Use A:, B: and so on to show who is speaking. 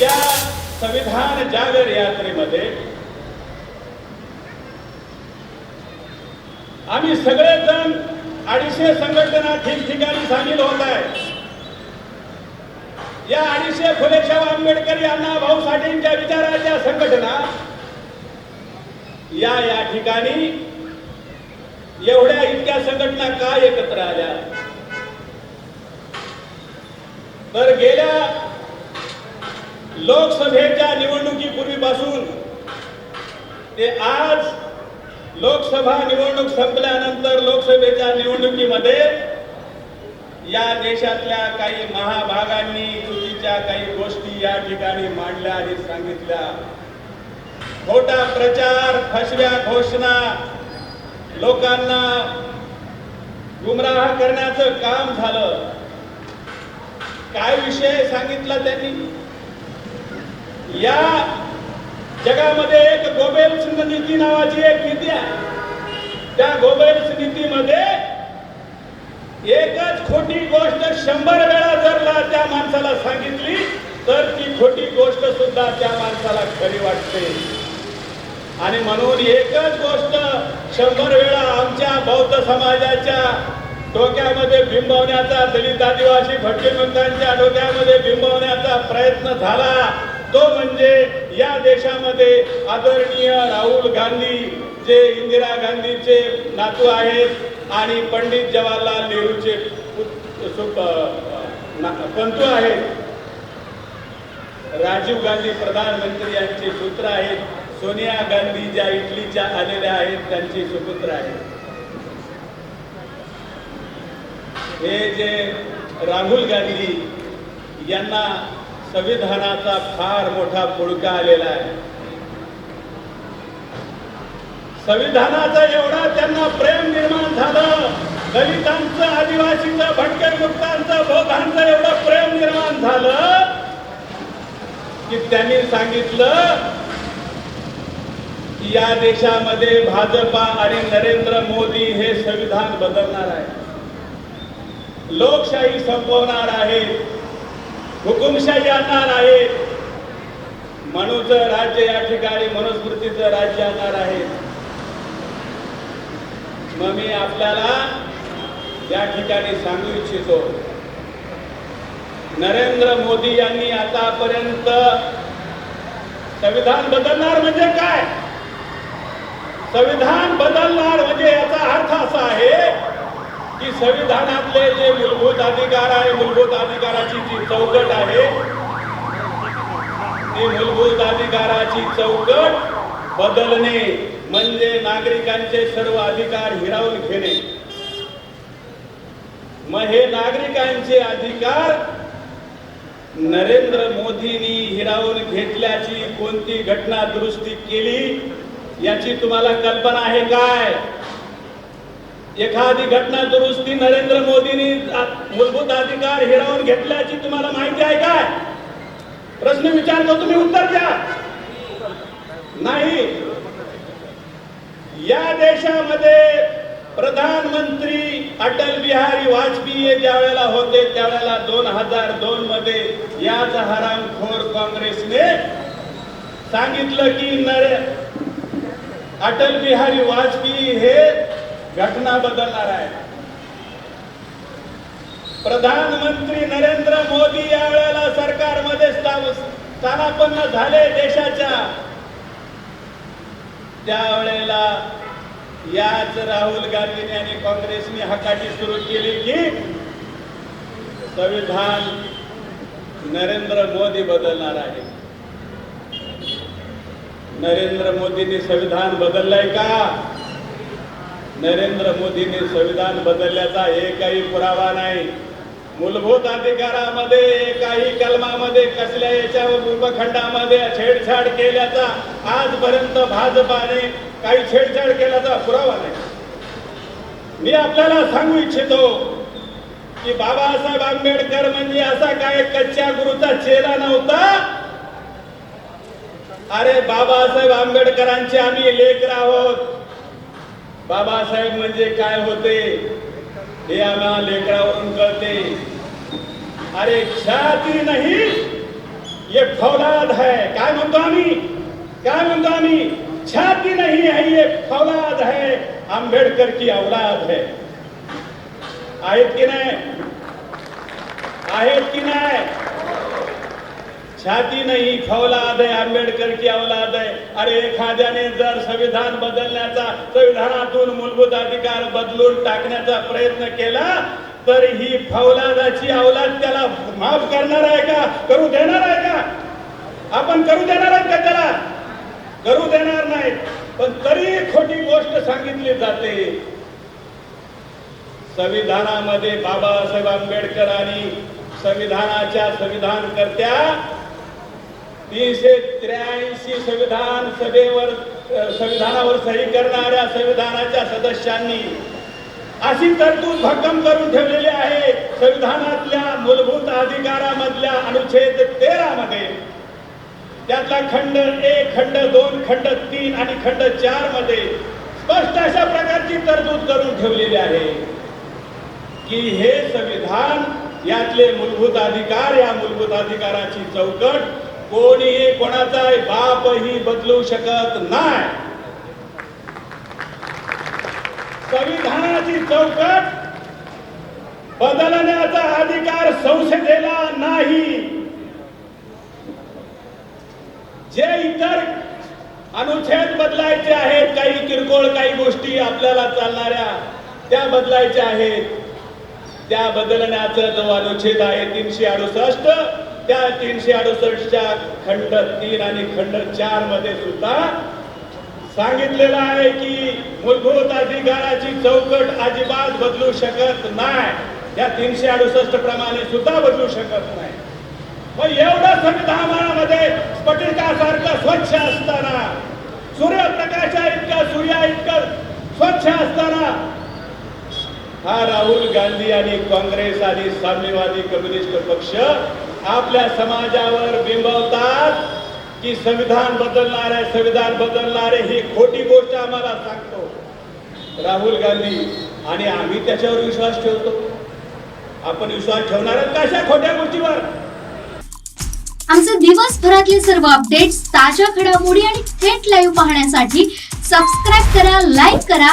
A: या संविधान जागर यात्रेमध्ये आम्ही सगळेजण अडीचशे संघटना ठिकठिकाणी सामील होत आहे या अडीचशे फुलेशाह आंबेडकर यांना भाऊ साठेंच्या विचाराच्या संघटना या या ठिकाणी एवढ्या इतक्या संघटना का एकत्र आल्या? तर गेल्या लोकसभेच्या निवडणुकीपूर्वीपासून ते आज लोकसभा निवडणूक संपल्यानंतर लोकसभेच्या निवडणुकीमध्ये या देशातल्या काही महाभागांनी चुकीच्या काही गोष्टी या ठिकाणी मांडल्या आणि सांगितल्या. खोटा प्रचार फसव्या घोषणा लोकांना गुमराह करण्याचं काम झालं. काय विषय सांगित या जगामध्ये एक गोबेल्स नीती नावाची एक नीती आहे. त्या गोबेल्स नीतीमध्ये एकच खोटी गोष्ट शंभर वेळा जर त्या माणसाला सांगितली तर ती खोटी गोष्ट सुद्धा त्या माणसाला खरी वाटते. आणि म्हणून एकच गोष्ट शंभर वेळा आमच्या बौद्ध समाजाच्या डोक्यामध्ये बिंबवण्याचा दलित आदिवासी भटकेमंतांच्या डोक्यामध्ये बिंबवण्याचा प्रयत्न झाला. तो म्हणजे या देशामध्ये आदरणीय राहुल गांधी जे इंदिरा गांधीचे नातू आहेत आणि पंडित जवाहरलाल नेहरूचे पंतू आहेत. राजीव गांधी प्रधानमंत्री यांचे पुत्र आहेत. सोनिया गांधी ज्या इटलीच्या आलेल्या आहेत त्यांचे सुपुत्र आहेत. हे जे राहुल गांधी यांना संविधानाचा फार मोठा पुळका आलेला आहे. संविधानाचा एवढा त्यांना प्रेम निर्माण झालं दलितांचं आदिवासीचं भटके मुक्तांचं बौद्धांचं एवढं प्रेम निर्माण झालं की त्यांनी सांगितलं की या देशामध्ये भाजपा आणि नरेंद्र मोदी हे संविधान बदलणार आहे. लोकशाही संपवणार आहे हुकुमशाही आणणार आहे. मनूचं राज्य या ठिकाणी मनुस्मृतीचं राज्य आणणार आहे. मग मी आपल्याला या ठिकाणी सांगू इच्छितो. नरेंद्र मोदी यांनी आतापर्यंत संविधान बदलणार म्हणजे काय? संविधान बदलणार म्हणजे याचा अर्थ असा आहे की संविधानातले जे मूलभूत अधिकार आहे मूलभूत अधिकाराची जी चौकट आहे ती मूलभूत अधिकाराची चौकट बदलणे म्हणजे नागरिकांचे सर्व अधिकार हिरावून घेणे. मग हे नागरिकांचे अधिकार नरेंद्र मोदींनी हिरावून घेतल्याची कोणती घटना दुरुस्ती केली याची तुम्हाला कल्पना आहे काय? एखादी घटना दुरुस्ती नरेंद्र मोदींनी मूलभूत अधिकार हिरावून घेतल्याची तुम्हाला माहिती आहे काय? प्रश्न विचारतो तुम्ही उत्तर द्या. नाही. या देशामध्ये प्रधानमंत्री अटल बिहारी वाजपेयी ज्यावेळेला होते त्यावेळेला दोन हजार दोन मध्ये याच हरामखोर काँग्रेसने सांगितलं की नरे अटल बिहारी वाजपेयी हे घटना बदलणार आहे. प्रधानमंत्री नरेंद्र मोदी या वेळेला सरकारमध्ये स्थानापन्न झाले देशाच्या. त्यावेळेला याच राहुल गांधीने आणि काँग्रेसने हकाटी सुरू केली की संविधान नरेंद्र मोदी बदलणार आहे. नरेंद्र मोदींनी संविधान बदललंय का? नरेंद्र मोदींनी संविधान बदलल्याचा एकही पुरावा नाही. मूलभूत अधिकारामध्ये एकाही कलमामध्ये कसल्या याच्या उपखंडामध्ये छेडछाड केल्याचा आजपर्यंत भाजपाने काही छेडछाड केल्याचा पुरावा नाही. मी आपल्याला सांगू इच्छितो की बाबासाहेब आंबेडकर म्हणजे असा काय कच्च्या गुरुचा चेहरा नव्हता? अरे बाबासाहेब आंबेडकरांचे आम्ही लेकर आहोत. बाबासाहेब म्हणजे काय होते? हे आम्हाला लेकरावरून कळते अरे छाती नाही ये फौलाद है काय म्हणतो आम्ही? काय म्हणतो आम्ही? छाती नाही है ये फौलाद है आंबेडकर की औलाद है आहेत की नाही? आहेत की नाही? छाती नाही फौलाद आहे आंबेडकर की औलाद आहे अरे एखाद्याने जर संविधान बदलण्याचा संविधानातून मूलभूत अधिकार बदलून टाकण्याचा प्रयत्न केला तर ही फौलादाची औलाद त्याला माफ करणार आहे का? करू देणार आहे का? आपण करू देणार आहे का त्याला? करू देणार नाही. पण तरी खोटी गोष्ट सांगितली जाते. संविधानामध्ये बाबासाहेब आंबेडकर आणि संविधानाच्या संविधानकर्त्या तीनशे त्र्याऐंशी संविधान सभेवर संविधानावर सही करणाऱ्या संविधानाच्या सदस्यांनी अशी तरतूद भक्कम करून ठेवलेली आहे. संविधानातल्या मूलभूत अधिकारामधल्या अनुच्छेद तेरा मध्ये. त्यातला खंड एक खंड दोन खंड तीन आणि खंड चारमध्ये स्पष्ट अशा प्रकारची तरतूद करून ठेवलेली आहे की हे संविधान यातले मूलभूत अधिकार या मूलभूत अधिकाराची चौकट कोणीही कोणाचा बापही बदलू शकत नाही. संविधानाची चौकट बदलण्याचा अधिकार संसदेला नाही. जे इतर अनुच्छेद बदलायचे आहेत काही किरकोळ काही गोष्टी आपल्याला चालणाऱ्या त्या बदलायच्या आहेत. त्या बदलण्याचा जो अनुच्छेद आहे तीनशे अडुसष्ट त्या तीनशे अडुसष्टच्या खंड तीन आणि खंड चारमध्ये सुद्धा सांगितलेलं आहे की मूलभूत अधिकाराची चौकट अजिबात बदलू शकत नाही. या तीनशे अडुसष्ट प्रमाणे सुद्धा बदलू शकत नाही. मग एवढं संविधानामध्ये स्फटिकासारखं स्वच्छ असताना सूर्यप्रकाशा इतकं सूर्या इतकं स्वच्छ असताना हा राहुल गांधी आणि काँग्रेस आणि साम्यवादी कम्युनिस्ट पक्ष आपल्या समाजावर बिंबवतात की संविधान बदलणार आहे संविधान बदलणार आहे ही खोटी गोष्ट आम्हाला सांगतो. राहुल गांधी आणि आम्ही त्याच्यावर विश्वास ठेवतो. आपण विश्वास ठेवणार कशा खोट्या गोष्टीवर?
B: आमचे दिवसभरातले सर्व अपडेट्स ताज्या घडामोडी आणि थेट लाईव्ह पाहण्यासाठी सबस्क्राईब करा लाईक करा